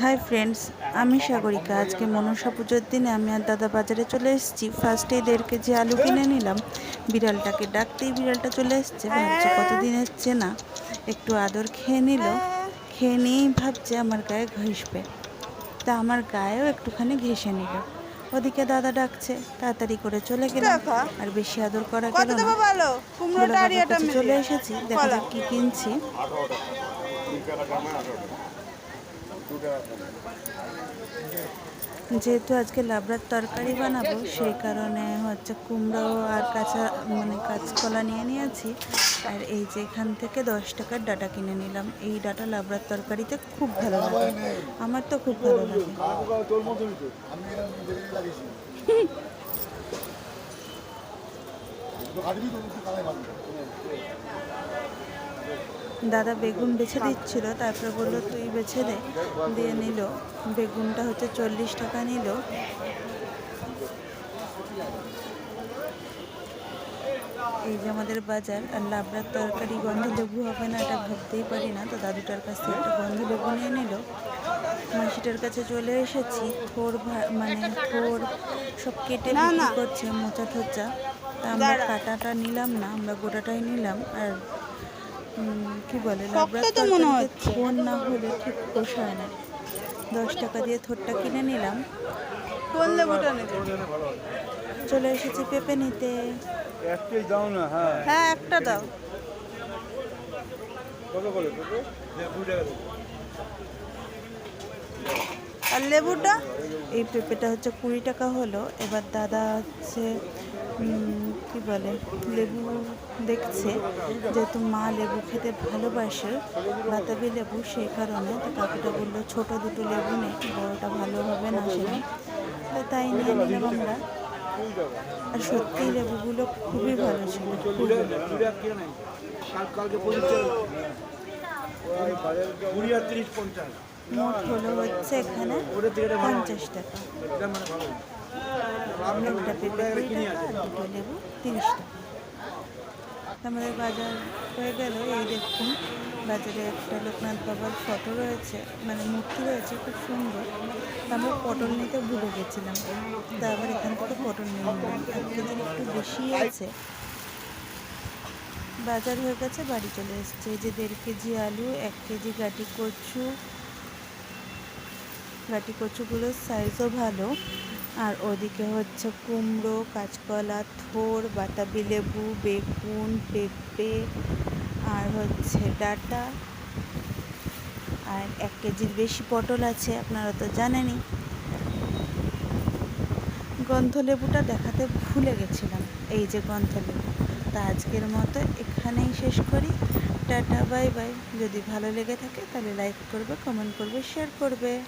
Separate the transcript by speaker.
Speaker 1: Hi friends আমি সাগরিকা। আজকে মনসা পুজোর দিনে আমি আর দাদা বাজারে চলে এসেছি। ফার্স্টে দেড় কেজি আলু কিনে নিলাম বিড়ালটাকে ডাকতেই বিড়ালটা চলে এসছে। ভাবছে কতদিন এসছে না একটু আদর খেয়ে নিল। খেয়ে নিয়েই ভাবছে আমার গায়ে ঘষবে। তা আমার গায়েও একটুখানি ঘেসে নিল। ওদিকে দাদা ডাকছে তাড়াতাড়ি করে চলে গেলাম। আর বেশি আদর করা গেল না। চলে এসেছি। দেখা। যাক কি কিনছি। যেহেতু আজকে লাবড়ার তরকারি বানাবো সেই কারণে হচ্ছে কুমড়ো আর কাঁচা মানে কাঁচকলা নিয়ে নিয়েছি। আর এই যে এখান থেকে দশ টাকার ডাটা কিনে নিলাম। এই ডাটা লাবড়ার তরকারিতে খুব ভালো লাগে। আমার তো খুব ভালো লাগে।
Speaker 2: আমি এটা নিজেই লাগিয়েছি তো কাটবি তো একটু কালাই ভালো
Speaker 1: দাদা বেগুন বেছে দিচ্ছিল তারপরে বলল তুই বেছে দে। দিয়ে নিল। বেগুনটা হচ্ছে চল্লিশ টাকা নিল। এই যে আমাদের বাজার আর লাবড়ার তরকারি গন্ধ লেবু হবে না এটা ভাবতেই পারি না। তো দাদুটার কাছ থেকে একটা গন্ধ লেবু নিয়ে নিল। মাসিটার কাছে চলে এসেছি। থোর ভা- মানে থোর সব কেটে বিক্রি করছে মোচা ঠোচা। তা আমরা কাটাটা নিলাম না আমরা গোটাটাই নিলাম। আর কি বলে
Speaker 3: তো মনে হচ্ছে।
Speaker 1: থোর না হলে ঠিক পোষায় না। দশ টাকা দিয়ে থোরটা কিনে নিলাম।
Speaker 3: কোন লেবুটা নেবে
Speaker 1: চলে এসেছি পেঁপে নিতে।
Speaker 2: একটাই দাও না হ্যাঁ।
Speaker 3: হ্যাঁ একটা দাও। আর লেবুটা?
Speaker 1: এই পেঁপেটা হচ্ছে কুড়ি টাকা হলো। এবার দাদা হচ্ছে কি বলে, লেবু দেখছে যেহেতু মা লেবু খেতে ভালোবাসে, বাতাবি লেবু, সেই কারণে তো কাকুটা বলল, ছোট দুটো লেবু নেই বড়োটা ভালো হবে না তো তাই নিয়ে নিলাম আমরা। আর সত্যি লেবুগুলো খুবই ভালো ছিল মোট হলো হচ্ছে এখানে পঞ্চাশ টাকা। একটা পেঁপে টাকা আর দুটো লেবু, তিরিশ টাকা। আমাদের বাজার হয়ে গেল। এই দেখুন, বাজারে একটা লোকনাথ বাবার ফটো রয়েছে মানে মূর্তি রয়েছে, খুব সুন্দর। আমরা পটল নিতে ভুলে গেছিলাম। তা আবার এখান থেকে পটল নিয়ে নিলাম। এক কেজির একটু বেশি আছে। বাজার হয়ে গেছে, বাড়ি চলে এসছে। এই যে দেড় কেজি আলু, এক কেজি গাটি কচু গাটি কচুগুলোর সাইজও ভালো। আর ওদিকে হচ্ছে কুমড়ো, কাঁচকলা, থোর, বাতাবি লেবু, বেগুন, পেঁপে, আর হচ্ছে ডাটা। আর এক কেজির বেশি পটল আছে, আপনারা তো জানেনই। গন্ধলেবুটা দেখাতে ভুলে গেছিলাম, এই যে গন্ধলেবু। তা আজকের মতো এখানেই শেষ করি। Tata, bye bye. যদি ভালো লেগে থাকে তাহলে লাইক করবে কমেন্ট করবে শেয়ার করবে।